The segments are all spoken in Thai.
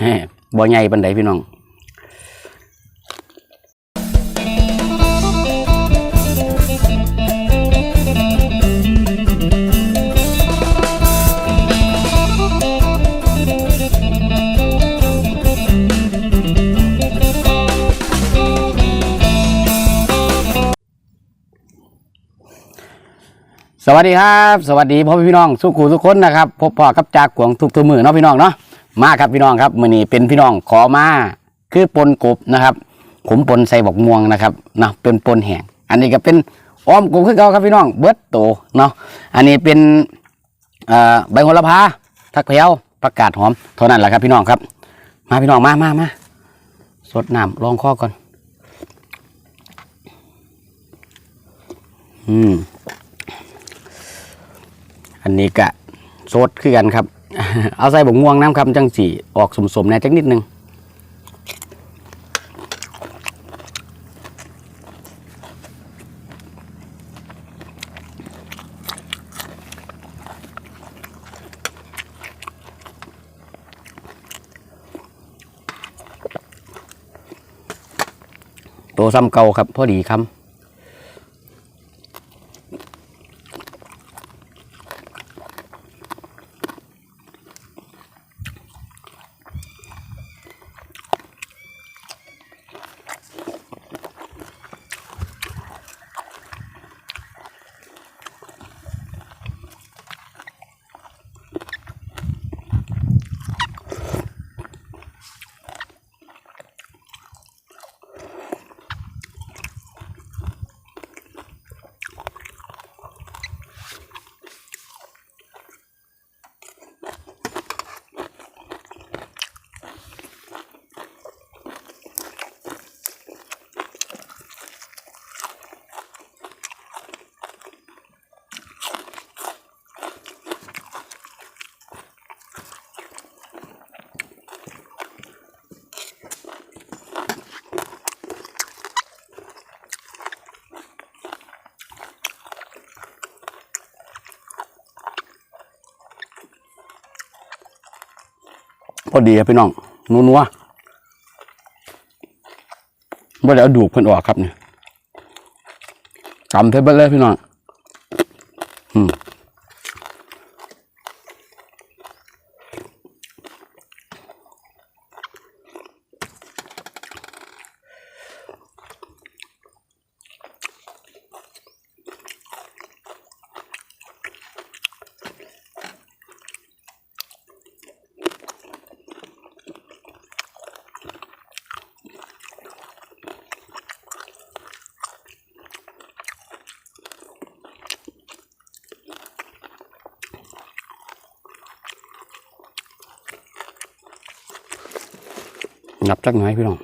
แฮ่บ่ใหญ่ปันไดพี่น้อง สวัสดีครับสวัสดีพ่อพี่น้องสุขูทุกคนนะครับพบพ่อกับจากกวงทุกตัวมือเนาะพี่น้องเนาะมาครับพี่น้องครับมือนี้เป็นพี่น้องขอมาคือปนกบนะครับผมปนใส่บอกม่วงนะครับเนาะเป็นปนแห้งอันนี้ก็เป็นอ้อมกบคือเก่าครับพี่น้องเบิดโตเนาะอันนี้เป็นเอ่อใบโหระพาทักเพวประกาศหอมเท่านั้นแหละครับพี่น้องครับ มาพี่น้องมามามาสดน้ำลองข้อก่อนอืม นี้กะโซดคือกันครับ เอาใส่บกม่วงน้ำครับจังสีออกสมๆแน่จักนิดนึงโตซ้ำเก่าครับ พอดีคำ อดีครับพี่น้องนัวนัวๆบ่ได้เอาดูกเพิ่นออกครับเนี่ยจำเทปเบิดเลยพี่น้อง งับจักหน่อยพี่น้อง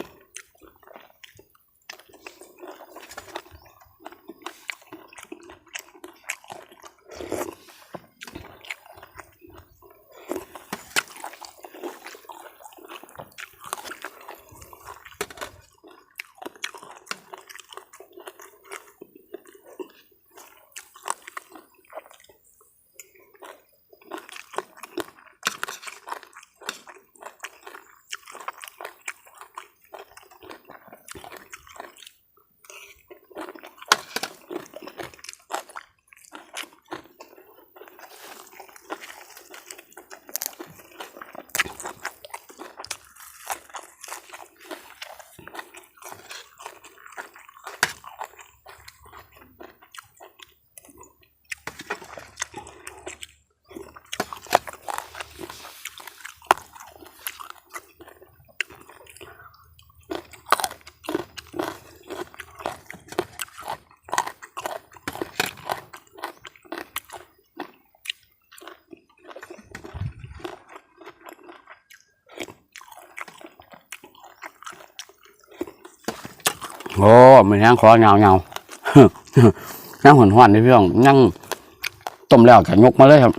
โอ้มันยังคอเงาเงานั่งหอนหอนๆเลยพี่น้องนั่งต้มแล้วก็ยกมาเลยครับ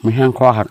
ไม่แห้งคอครับ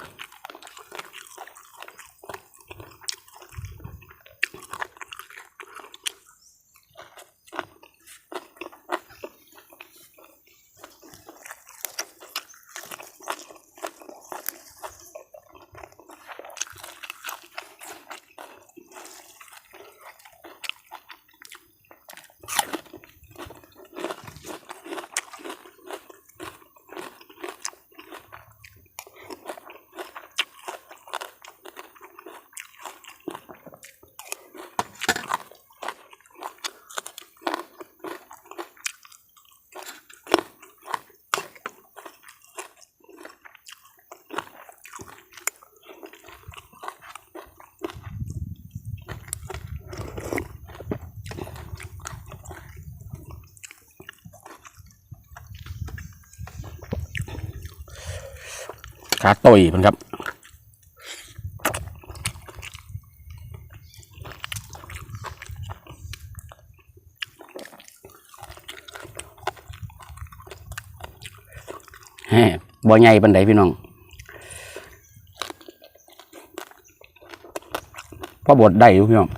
ขาต่อยมันครับแฮ่บ่ใหญ่ปันไดพี่น้องพอบดได้อยู่พี่น้อง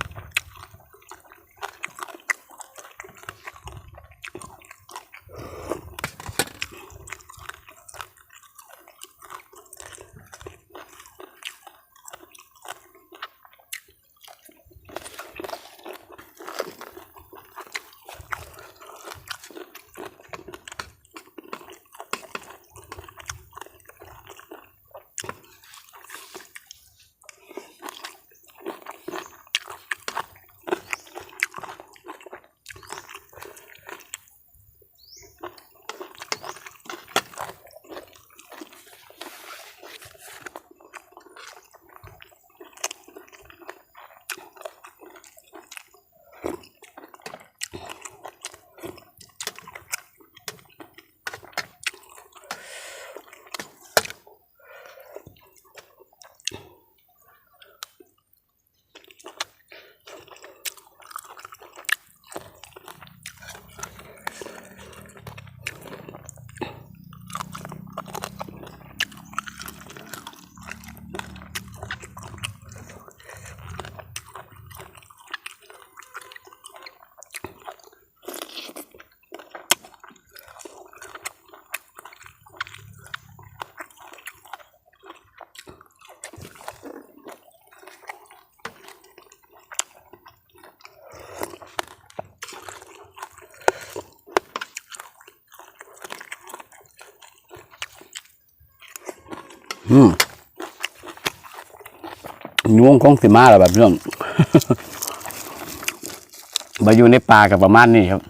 อืมยวงคงสิมาแล้วแบบเรื่องมาอยู่ในป่ากับประมาณนี้ครับ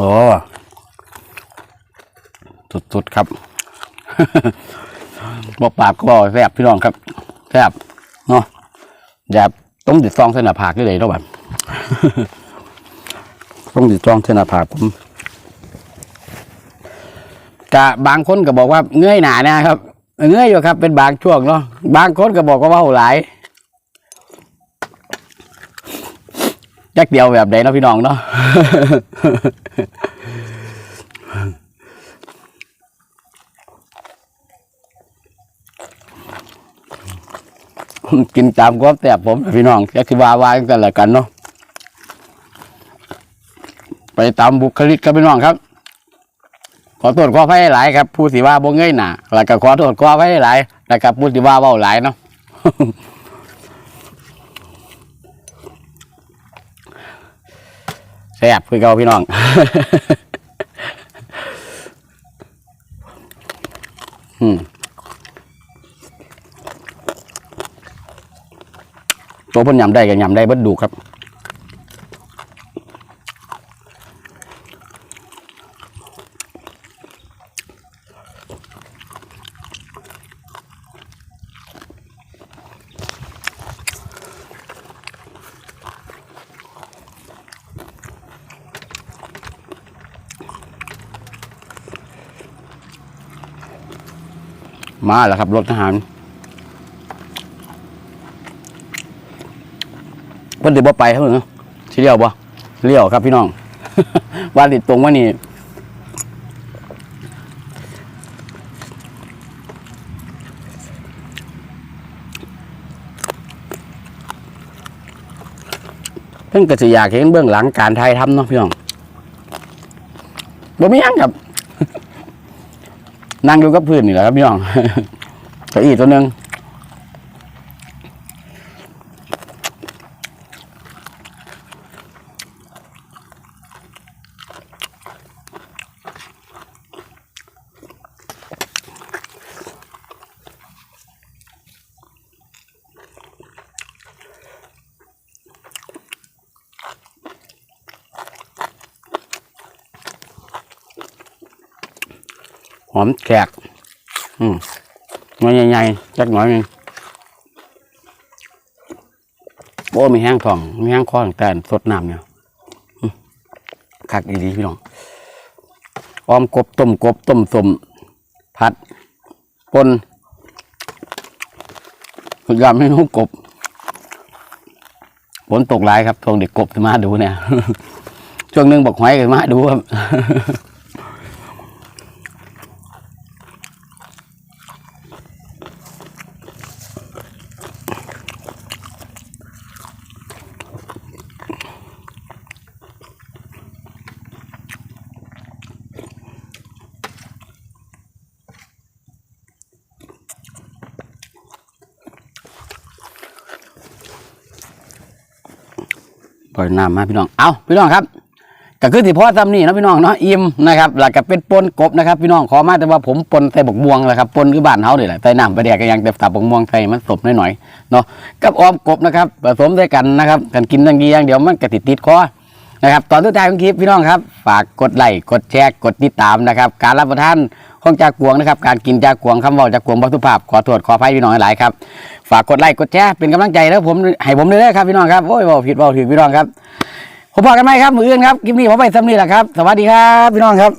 โอ้สุดๆครับบอกปากก็บอกแซ่บพี่น้องครับแซ่บเนาะอย่าต้มติดซองเส้นหน้าผากด้เลยเนาะแบบต้องติดซองเส้นหน้าผากผมกะบางคนก็บอกว่าเงยหนานะครับ เงยอยู่ครับ เป็นบางช่วงเนาะบางคนก็บอกว่าเว่าหลาย จักเดียวแบบใดเนาะพี่น้องเนาะกินตามความแซ่บผมพี่น้องจะคิดว่าวากันละกันเนาะไปตามบุคลิกครับพี่น้องครับ ขอโทษขอไฟหลายครับ ผู้สิว่าบ่เงยหนาแล้วก็ขอโทษขอไฟหลายแล้วก็ผู้สิว่าเว้าหลายเนาะ แซ่บคือเก่าพี่น้อง อืมตัวพ่นยำได้กับยำได้เบิดดูครับ มาแล้วครับรถทหารเพิ่นติบ่ไปเท่านั้นสิเลี้ยวบ่เลี้ยวครับพี่น้องว่าติดตรงว่านี่เพิ่นก็สิอยากเห็นเบื้องหลังการถ่ายทำเนาะพี่น้องบ่มีหยังครับ นั่งอยู่กับพื้นนี่แหละครับพี่น้อง เก้าอี้ตัวหนึ่ง อมแขก อืมมันใหญ่ๆจักหน่อยนึงโอ้มีแห้งทอง มีแห้งคอแต่สดน้ำเนี่ยคักดีๆพี่น้องออมกบต้มกบต้มสมผัดปนยำให้นุ่กบฝนตกหลายครับทวงเด็กกบมาดูเนี่ย ช่วงหนึงบอกหอยกันมาดูครับ ปล่อยน้ำมาพี่น้อง เอาพี่น้องครับก็คือที่พ่อทำนี่นะพี่น้องเนาะอิ่มนะครับแล้วก็เป็นปนกบนะครับ พี่น้องขอมาแต่ว่าผมปนใส่บกม่วงแหละครับปนคือบ้านเฮานี่แหละใส่น้ำไปแดกก็ยังแต่ตับบกม่วงใส่มันสมหน่อยๆเนาะกับออมกบนะครับผสมด้วยกันนะครับกันกินทั้งดีอย่างเดี๋ยวมันก็ติดติดคอนะครับตอนสุดท้ายของคลิปพี่น้องครับ ฝากกดไลค์กดแชร์กดติดตามนะครับ การรับประทานของจากกวงนะครับ การกินจากกวงคำว่าจากกวงบัตุภาพขอโทษขออภัยพี่น้องหลายๆครับ ฝากกดไลค์กดแชร์เป็นกำลังใจแล้วผมให้ผมเลยนะครับพี่น้องครับโอ้ยบอกผิดบอกถือพี่น้องครับผมบอกกันไหมครับมืออื่นครับคลิปนี้ผมไปสำนีแหละครับ สวัสดีครับพี่น้องครับ